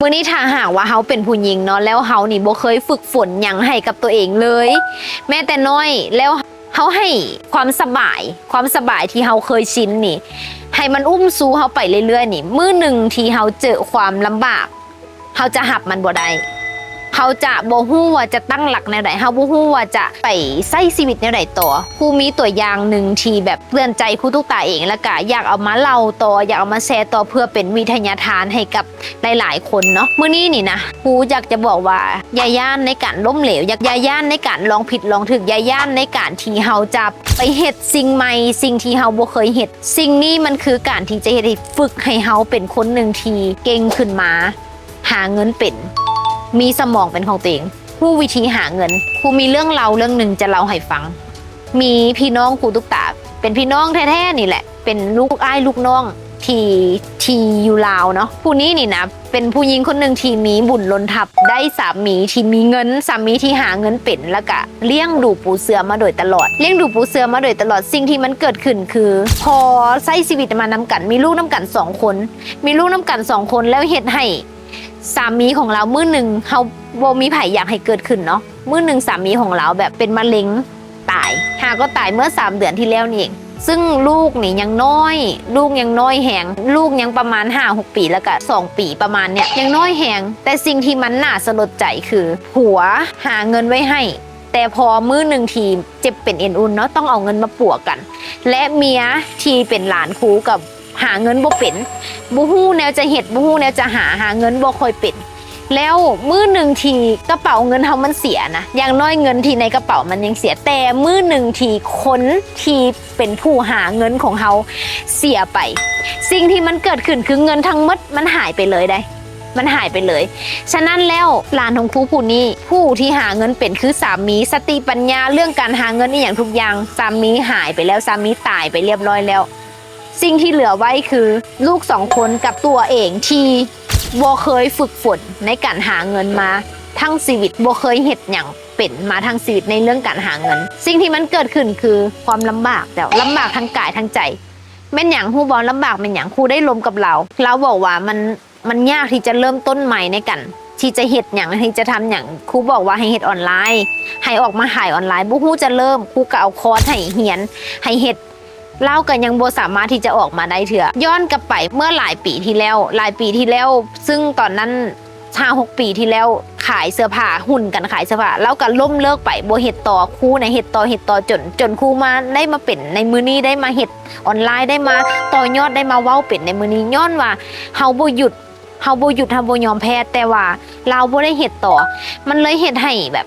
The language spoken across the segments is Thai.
มื่อนี้ถ้าหากว่าเฮาเป็นผู้หญิงเนาะแล้วเฮานี่บ่เคยฝึกฝนยังให้กับตัวเองเลย แม้แต่น้อยแล้วเขาให้ความสบาย ความสบายที่เฮาเคยชินนี่ ให้มันอุ้มซูเขาไปเรื่อยๆนี่ มื้อหนึ่งที่เฮาเจอความลำบากเฮาจะหับมันบ่ได้ เฮาจะบ่ฮู้ว่าจะตั้งหลักแนวใดเฮาบ่ฮู้ว่าจะไปใช้ชีวิตแนวใดต่อครูมีตัวอย่างหนึ่งทีแบบเตือนใจครูทุกตาเองแล้วก็อยากเอามาเล่าต่ออยากเอามาแชร์ต่อเพื่อเป็นวิทยาทานให้กับหลาย ๆ คนเนาะมื้อนี้นี่นะครูอยากจะบอกว่าอย่าย่านในการล้มเหลวอยากย่าย่านในการลองผิดลองถูกอย่าย่านในการที่เฮาจะไปเฮ็ดสิ่งใหม่สิ่งที่เฮาบ่เคยเฮ็ดสิ่งนี้มันคือการที่จะเฮ็ดให้ฝึกให้เฮาเป็นคนหนึ่งทีเก่งขึ้นมา หาเงินเป็น มีสมองเป็นของตัวเองผู้วิธีหาเงินครูมีเรื่องเล่าเรื่องหนึ่งจะเล่าให้ฟัง มีพี่น้องครูตุกตา เป็นพี่น้องแท้ๆนี่แหละ เป็นลูกอ้ายลูกน้องทีทีอยู่ลาวเนาะผู้นี้นี่นะเป็นผู้หญิงคนหนึ่งที่มีบุญล้นทับได้สามีที่มีเงินสามีที่หาเงินเป็นแล้วก็เลี้ยงดูปูเสือมาโดยตลอดเลี้ยงดูปูเสือมาโดยตลอดสิ่งที่มันเกิดขึ้นคือ พอใช้ชีวิตมานำกัน มีลูกน้ำกันสองคน มีลูกน้ำกันสองคนแล้วเฮ็ดให้ สามีของเรามื้อหนึ่งเขาบ่มีไผอยากให้เกิดขึ้นเนาะมื้อหนึ่งสามีของเราแบบเป็นมะเร็งตายหาก็ตายเมื่อ 3 เดือนที่แล้วนี่เองซึ่งลูกนี่ยังน้อย ลูกยังน้อยแหงลูกยังประมาณ 5-6 ปีแล้วก็2ปีประมาณเนี้ยยังน้อยแหงแต่สิ่งที่มันน่าสลดใจคือผัวหาเงินไว้ให้ แต่พอมือหนึ่งทีเจ็บเป็นเอ็นอุ่นเนาะต้องเอาเงินมาปัวกัน และเมียที่เป็นหลานครูกับ หาเงินบ่เป็นบูฮู้แนวจะเห็ดบูฮู้แนวจะหาหาเงินบ่ค่อยเป็นแล้วมื้อหนึ่งทีกระเป๋าเงินเฮามันเสียนะอย่างน้อยเงินที่ในกระเป๋ามันยังเสียแต่มื้อหนึ่งทีคนที่เป็นผู้หาเงินของเฮาเสียไป สิ่งที่มันเกิดขึ้นคือเงินทั้งหมดมันหายไปเลยได้ มันหายไปเลย ฉะนั้นแล้วหลานของครูผู้นี้ผู้ที่หาเงินเป็นคือสามีสติปัญญาเรื่องการหาเงินนี่อย่างทุกอย่างสามีหายไปแล้วสามีตายไปเรียบร้อยแล้ว สิ่งที่เหลือไว้คือลูกสองคนกับตัวเองที่บ่เคยฝึกฝนในการหาเงินมาทั้งชีวิตบ่เคยเห็ดอย่างเป็นมาทั้งชีวิตในเรื่องการหาเงิน สิ่งที่มันเกิดขึ้นคือความลำบากแต่ลำบากทั้งกายทั้งใจแม่นอย่างฮู้บอลลำบากเป็นอย่างครูได้ลมกับเรา เราบอกว่ามันมันยากที่จะเริ่มต้นใหม่ในกันที่จะเห็ดอย่างที่จะทำอย่างครูบอกว่าให้เห็ดออนไลน์ ให้ออกมาขายออนไลน์บุฮู้จะเริ่มครูก็เอาคอร์สให้เหียนให้เห็ด เล่ากันยังโบสามารถที่จะออกมาได้เถอะย้อนกลับไปเมื่อหลายปีที่แล้ว หลายปีที่แล้ว ซึ่งตอนนั้นชาหกปีที่แล้วขายเสื้อผ้าหุ่นกันขายเสื้อผ้าแล้วก็ล่มเลิกไปโบเห็ดต่อคู่ในเห็ดต่อเห็ดต่อจน จนครูมาได้มาเป็นในมือนี้ได้มาเห็ดออนไลน์ได้มาต่อยอดได้มาเว้าเป็นในมือนี้ย้อนว่าเฮาโบหยุดเฮาโบหยุดเฮาโบยอมแพ้แต่ว่าเราโบได้เห็ดต่อ มันเลยเห็ดให้แบบ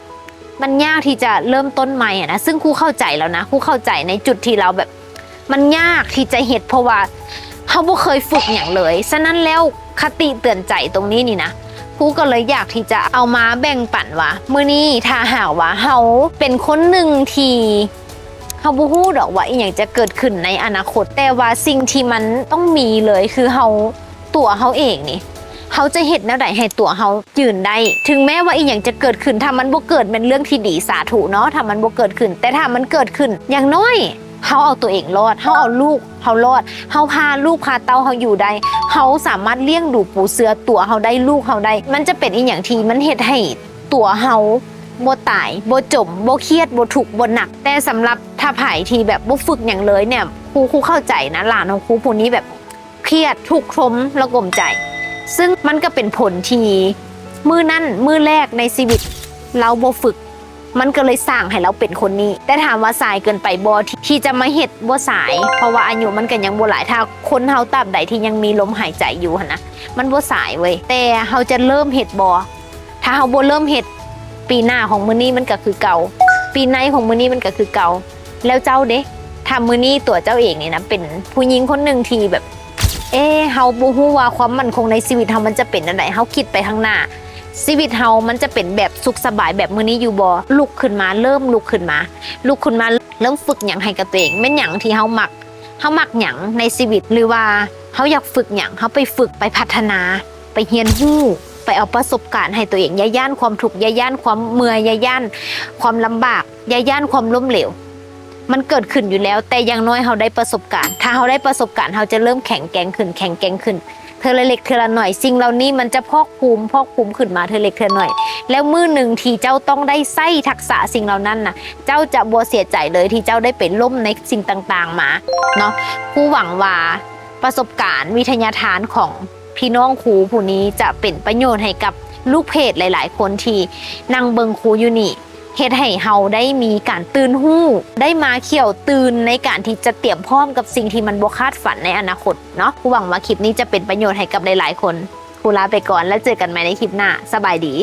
มันยากที่จะเริ่มต้นใหม่อะนะซึ่งครูเข้าใจแล้วนะครูเข้าใจในจุดที่เราแบบ มันยากที่จะเห็ดเพราะว่าเขาบ่เคยฝึกอย่างเลย ฉะนั้นแล้วคติเตือนใจตรงนี้นี่นะครูก็เลยอยากที่จะเอามาแบ่งปันว่ามื้อนี้ถ้าหากว่าเฮาเป็นคนหนึ่งที่เฮาบ่ฮู้ดอกว่าอีหยังจะเกิดขึ้นในอนาคต แต่ว่าสิ่งที่มันต้องมีเลยคือเฮาตัวเฮาเองนี่เขาจะเห็นแนวใดให้ตัวเขายืนได้ ถึงแม้ว่าอีกอย่างจะเกิดขึ้นถ้ามันบ่เกิดเป็นเรื่องที่ดีสาธุเนาะถ้ามันบ่เกิดขึ้น แต่ถ้ามันเกิดขึ้นอย่างน้อย เขาเอาตัวเองรอดเขาเอาลูกเขารอดเขาพาลูกพาเต้าเขาอยู่ได้เขาสามารถเลี้ยงดูปูเสือตัวเขาได้ลูกเขาได้ มันจะเป็นอีกอย่างทีมันเฮ็ดให้ตัวเขาบ่ตายบ่จมบ่เครียดบ่ถูกข์บ่หนัก แต่สำหรับถ้าไผ่ทีแบบบ่ฝึกอย่างเลยเนี่ยครูครูเข้าใจนะหลานของครูผู้นี้แบบเครียดทุกข์ทรมระกมใจ ซึ่งมันก็เป็นผลทีมือนั่นมือแรกในชีวิต เราบ่ฝึก มันก็เลยสร้างให้เราเป็นคนนี้ แต่ถามว่าสายเกินไปบ่ที่ที่จะมาเฮ็ดบ่สาย เพราะว่าอายุมันก็ยังบ่หลายถ้าคนเฮาตราบใดที่ยังมีลมหายใจอยู่นะมันบ่สายเว้ยแต่เฮาจะเริ่มเฮ็ดบ่ถ้าเฮาบ่เริ่มเฮ็ดปีหน้าของมื้อนี้มันก็คือเก่า ปีในของมื้อนี้มันก็คือเก่า แล้วเจ้าเด้ถ้ามื้อนี้ตัวเจ้าเองเนี่ยนะเป็นผู้หญิงคนหนึ่งทีแบบ เอ๊เฮาบ่ฮู้ว่าความมั่นคงในชีวิตเฮามันจะเป็นอันใดเฮาคิดไปข้างหน้า ชีวิตเฮามันจะเป็นแบบสุขสบายแบบมื้อนี้อยู่บ่ลุกขึ้นมาเริ่มลุกขึ้นมา ลุกขึ้นมาเริ่มฝึกหยังให้กับตัวเองแม่นหยังที่เฮามักเฮามักหยังในชีวิตหรือว่าเฮาอยากฝึกหยังเฮาไปฝึกไปพัฒนา ไปเรียนรู้ไปเอาประสบการณ์ให้ตัวเองย่าย่านความทุกข์ย่าย่านความเมื่อยย่าย่านความลำบากย่าย่านความล้มเหลวมันเกิดขึ้นอยู่แล้ว แต่อย่างน้อยเราได้ประสบการณ์ ถ้าเราได้ประสบการณ์เราจะเริ่มแข็งแกร่งขึ้น แข็งแกร่งขึ้น เธอละเล็กเธอละหน่อยสิ่งเหล่านี้มันจะพอกภูมิพอกภูมิขึ้นมาเธอเล็กเธอหน่อย แล้วมือหนึ่งที่เจ้าต้องได้ใส่ทักษะสิ่งเหล่านั้นนะเจ้าจะบัวเสียใจเลยที่เจ้าได้เป็นล่มในสิ่งต่างๆมาเนาะผู้หวังว่าประสบการณ์วิทยาทานของพี่น้องครูผู้นี้จะเป็นประโยชน์ให้กับลูกเพจหลาย ๆ คนที่นั่งเบิงครูอยู่นี่ เฮ็ดให้เฮาได้มีการตื่นหู้ ได้มาเขี่ยวตื่นในการที่จะเตรียมพร้อมกับสิ่งที่มันบ่คาดฝันในอนาคตเนาะหวังว่าคลิปนี้จะเป็นประโยชน์ให้กับหลายๆคนครูลาไปก่อนแล้วเจอกันใหม่ในคลิปหน้า สบายดี